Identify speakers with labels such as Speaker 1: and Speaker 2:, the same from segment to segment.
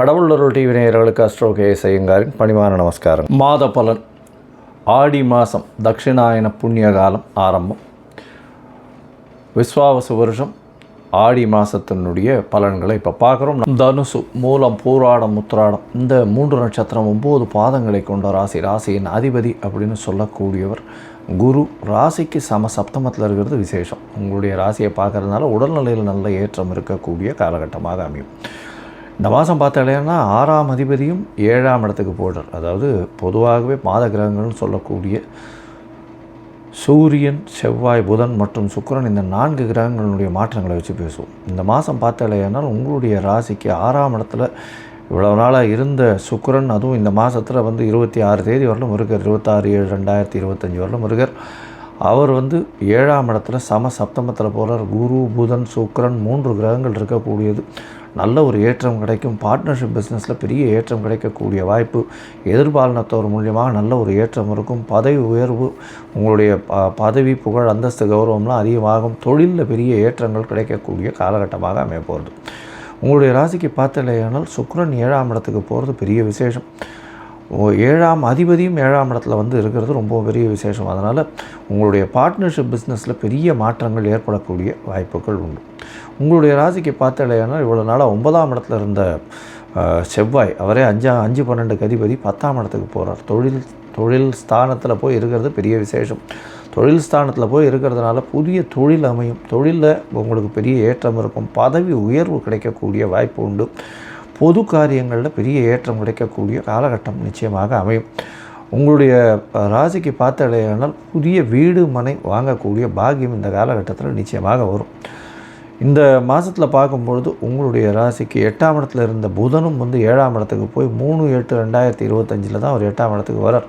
Speaker 1: கடவுளருள் TV நேயர்களுக்கு astro K செய்யுங்காரின் பணிவான நமஸ்காரம். மாத பலன். ஆடி மாதம் தட்சிணாயன புண்ணிய காலம் ஆரம்பம். விஸ்வாவச வருஷம். ஆடி மாதத்தினுடைய பலன்களை இப்போ பார்க்குறோம். தனுசு மூலம் பூராடம் முத்திராடம் இந்த மூன்று நட்சத்திரம் ஒம்பது பாதங்களை கொண்ட ராசி. ராசியின் அதிபதி அப்படின்னு சொல்லக்கூடியவர் குரு. ராசிக்கு சம சப்தமத்தில் இருக்கிறது விசேஷம். உங்களுடைய ராசியை பார்க்கறதுனால உடல்நிலையில் நல்ல ஏற்றம் இருக்கக்கூடிய காலகட்டமாக அமையும். இந்த மாதம் பார்த்தாலேன்னா ஆறாம் அதிபதியும் ஏழாம் இடத்துக்கு போடுறார். அதாவது பொதுவாகவே மாத கிரகங்கள்னு சொல்லக்கூடிய சூரியன் செவ்வாய் புதன் மற்றும் சுக்கரன் இந்த நான்கு கிரகங்களுடைய மாற்றங்களை வச்சு பேசுவோம். இந்த மாதம் பார்த்தாலேனால் உங்களுடைய ராசிக்கு ஆறாம் இடத்துல இவ்வளவு நாளாக இருந்த சுக்கிரன் அதுவும் இந்த மாதத்தில் வந்து இருபத்தி ஆறு தேதி வரலும் இருக்கார் இருபத்தாறு ஏழு ரெண்டாயிரத்தி இருபத்தஞ்சி வரலும் இருக்கார் அவர் வந்து ஏழாம் இடத்துல சம சப்தமத்தில் போகிறார் குரு புதன் சுக்கரன் மூன்று கிரகங்கள் இருக்கக்கூடியது. நல்ல ஒரு ஏற்றம் கிடைக்கும். பார்ட்னர்ஷிப் பிஸ்னஸில் பெரிய ஏற்றம் கிடைக்கக்கூடிய வாய்ப்பு எதிர்பாலனத்தோர் மூலியமாக நல்ல ஒரு ஏற்றம் இருக்கும். பதவி உயர்வு உங்களுடைய பதவி புகழ் அந்தஸ்து கௌரவம்லாம் அதிகமாகும். தொழிலில் பெரிய ஏற்றங்கள் கிடைக்கக்கூடிய காலகட்டமாக அமைய போகிறது உங்களுடைய ராசிக்கு பார்த்தலையானால் சுக்ரன் ஏழாம் இடத்துக்கு போகிறது பெரிய விசேஷம். ஓ- ஏழாம் அதிபதியும் ஏழாம் இடத்துல வந்து இருக்கிறது ரொம்ப பெரிய விசேஷம். அதனால் உங்களுடைய பார்ட்னர்ஷிப் பிஸ்னஸில் பெரிய மாற்றங்கள் ஏற்படக்கூடிய வாய்ப்புகள் உண்டு. உங்களுடைய ராசிக்கு பார்த்தலையானால் இவ்வளோ நாளாக ஒன்பதாம் இடத்துல இருந்த செவ்வாய் அவரே அஞ்சா அஞ்சு பன்னெண்டுக்கு அதிபதி பத்தாம் இடத்துக்கு போகிறார் தொழில் தொழில் ஸ்தானத்தில் போய் இருக்கிறது பெரிய விசேஷம். தொழில் ஸ்தானத்தில் போய் இருக்கிறதுனால புதிய தொழில் அமையும். தொழிலில் உங்களுக்கு பெரிய ஏற்றம் இருக்கும். பதவி உயர்வு கிடைக்கக்கூடிய வாய்ப்பு உண்டு. பொது காரியங்களில் பெரிய ஏற்றம் கிடைக்கக்கூடிய காலகட்டம் நிச்சயமாக அமையும். உங்களுடைய அஹ், ராசிக்கு பார்த்தடையானால் புதிய வீடு மனை வாங்கக்கூடிய பாகியம் இந்த காலகட்டத்தில் நிச்சயமாக வரும். இந்த மாதத்தில் பார்க்கும்பொழுது உங்களுடைய ராசிக்கு எட்டாம் இடத்துல இருந்த புதனும் வந்து ஏழாம் இடத்துக்கு போய் மூணு எட்டு ரெண்டாயிரத்தி இருபத்தஞ்சில் தான் அவர் எட்டாம் இடத்துக்கு வரார்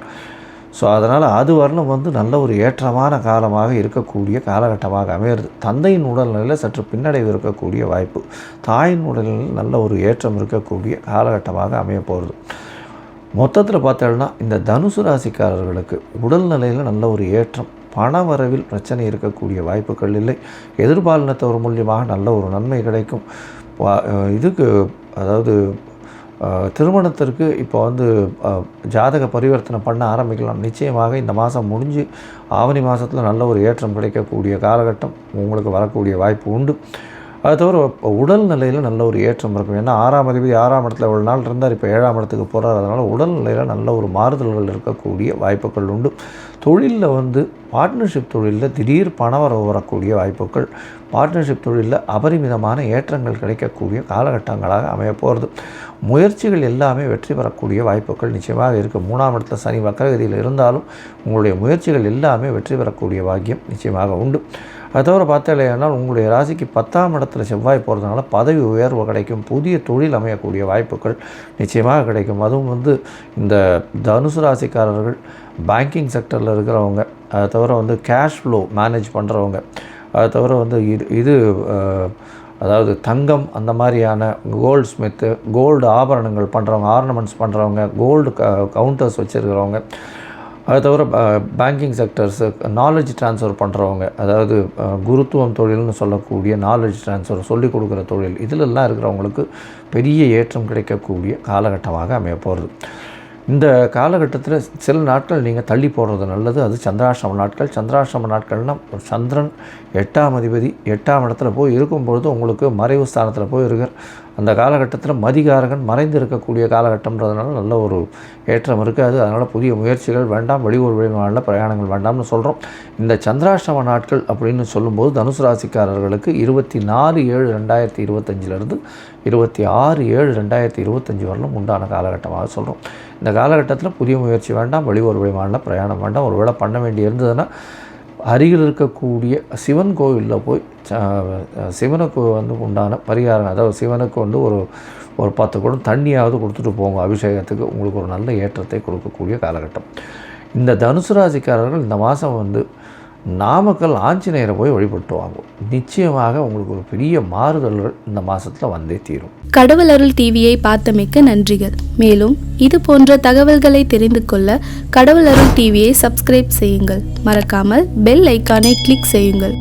Speaker 1: ஸோ அதனால் அது வரலும் வந்து நல்ல ஒரு ஏற்றமான காலமாக இருக்கக்கூடிய காலகட்டமாக அமையிறது. தந்தையின் உடல்நிலையில் சற்று பின்னடைவு இருக்கக்கூடிய வாய்ப்பு. தாயின் உடல்நிலையில் நல்ல ஒரு ஏற்றம் இருக்கக்கூடிய காலகட்டமாக அமைய போகிறது மொத்தத்தில் பார்த்தோம்னா இந்த தனுசு ராசிக்காரர்களுக்கு உடல்நிலையில் நல்ல ஒரு ஏற்றம் பண வரவில் பிரச்சனை இருக்கக்கூடிய வாய்ப்புகள் இல்லை. எதிர்பாலினத்தவர் மூலியமாக நல்ல ஒரு நன்மை கிடைக்கும். இதுக்கு அதாவது திருமணத்திற்கு இப்போ வந்து ஜாதக பரிவர்த்தனை பண்ண ஆரம்பிக்கலாம். நிச்சயமாக இந்த மாதம் முடிஞ்சு ஆவணி மாதத்தில் நல்ல ஒரு ஏற்றம் கிடைக்கக்கூடிய காலகட்டம் உங்களுக்கு வரக்கூடிய வாய்ப்பு உண்டு. அது தவிர உடல் நிலையில் நல்ல ஒரு ஏற்றம் இருக்கும். ஏன்னா ஆறாம் அதிபதி ஆறாம் இடத்துல ஒரு நாள் இருந்தார் இப்போ ஏழாம் இடத்துக்கு போகிறார் அதனால் உடல்நிலையில் நல்ல ஒரு மாறுதல்கள் இருக்கக்கூடிய வாய்ப்புகள் உண்டு. தொழிலில் வந்து பார்ட்னர்ஷிப் தொழிலில் திடீர் பணவரவு வரக்கூடிய வாய்ப்புகள் பார்ட்னர்ஷிப் தொழிலில் அபரிமிதமான ஏற்றங்கள் கிடைக்கக்கூடிய காலகட்டங்களாக அமைய போகிறது முயற்சிகள் எல்லாமே வெற்றி பெறக்கூடிய வாய்ப்புகள் நிச்சயமாக இருக்குது மூணாம் இடத்துல சனி வக்கரகதியில் இருந்தாலும் உங்களுடைய முயற்சிகள் எல்லாமே வெற்றி பெறக்கூடிய பாக்கியம் நிச்சயமாக உண்டு. அது தவிர பார்த்தாலேயானால் உங்களுடைய ராசிக்கு பத்தாம் இடத்துல செவ்வாய் போகிறதுனால பதவி உயர்வு கிடைக்கும். புதிய தொழில் அமையக்கூடிய வாய்ப்புகள் நிச்சயமாக கிடைக்கும். அதுவும் வந்து இந்த தனுசு ராசிக்காரர்கள் பேங்கிங் செக்டரில் இருக்கிறவங்க அதை தவிர வந்து கேஷ் ஃப்ளோ மேனேஜ் பண்ணுறவங்க அதை தவிர வந்து இது இது அதாவது தங்கம் அந்த மாதிரியான கோல்டு ஸ்மித்து கோல்டு ஆபரணங்கள் பண்ணுறவங்க ஆர்னமெண்ட்ஸ் பண்ணுறவங்க கோல்டு க கவுண்டர்ஸ் வச்சுருக்கிறவங்க அதை தவிர பேங்கிங் செக்டர்ஸு நாலேஜ் ட்ரான்ஸ்ஃபர் பண்ணுறவங்க அதாவது குருத்துவம் தொழில்னு சொல்லக்கூடிய நாலேஜ் ட்ரான்ஸ்ஃபர் சொல்லிக் கொடுக்குற தொழில் இதிலெல்லாம் இருக்கிறவங்களுக்கு பெரிய ஏற்றம் கிடைக்கக்கூடிய காலகட்டமாக அமைய போகிறது இந்த காலகட்டத்தில் சில நாட்கள் நீங்கள் தள்ளி போடுறது நல்லது. அது சந்திராசிரம நாட்கள். சந்திராசிரம நாட்கள்னால் சந்திரன் எட்டாம் அதிபதி எட்டாம் இடத்துல போய் இருக்கும்பொழுது உங்களுக்கு மறைவு ஸ்தானத்தில் போய் இருக்கிற அந்த காலகட்டத்தில் மதிகாரகன் மறைந்து இருக்கக்கூடிய காலகட்டம்ன்றதுனால நல்ல ஒரு ஏற்றம் இருக்காது. அதனால் புதிய முயற்சிகள் வேண்டாம் வெளியூர் வெளிநாளில் பிரயாணங்கள் வேண்டாம்னு சொல்கிறோம் இந்த சந்திராஷ்டம நாட்கள் அப்படின்னு சொல்லும்போது தனுசு ராசிக்காரர்களுக்கு இருபத்தி நாலு ஏழு ரெண்டாயிரத்தி இருபத்தஞ்சிலிருந்து இருபத்தி ஆறு ஏழு ரெண்டாயிரத்தி இருபத்தஞ்சி வரலும் உண்டான காலகட்டமாக சொல்கிறோம் இந்த காலகட்டத்தில் புதிய முயற்சி வேண்டாம் வெளியூர் வெளிமாநில பிரயாணம் வேண்டாம். ஒரு வேளை பண்ண வேண்டி இருந்ததுன்னா அருகில் இருக்கக்கூடிய சிவன் கோவிலில் போய் ச- சிவனுக்கு வந்து உண்டான பரிகாரம் அதாவது சிவனுக்கு வந்து ஒரு ஒரு பத்து குடம் தண்ணியாவது கொடுத்துட்டு போங்க அபிஷேகத்துக்கு. உங்களுக்கு ஒரு நல்ல ஏற்றத்தை கொடுக்கக்கூடிய காலகட்டம். இந்த தனுசு ராசிக்காரர்கள் இந்த மாதம் வந்து நாமக்கல் ஆஞ்சநேயரை போய் வழிபட்டு வாங்கும் நிச்சயமாக உங்களுக்கு ஒரு பெரிய மாறுதல்கள் இந்த மாதத்தில் வந்தே தீரும்.
Speaker 2: கடவுள் அருள் டிவியை பார்த்தமைக்க நன்றிகள். மேலும் இது போன்ற தகவல்களை தெரிந்து கொள்ள கடவுள் அருள் டிவியை சப்ஸ்கிரைப் செய்யுங்கள். மறக்காமல் பெல் ஐக்கானை கிளிக் செய்யுங்கள்.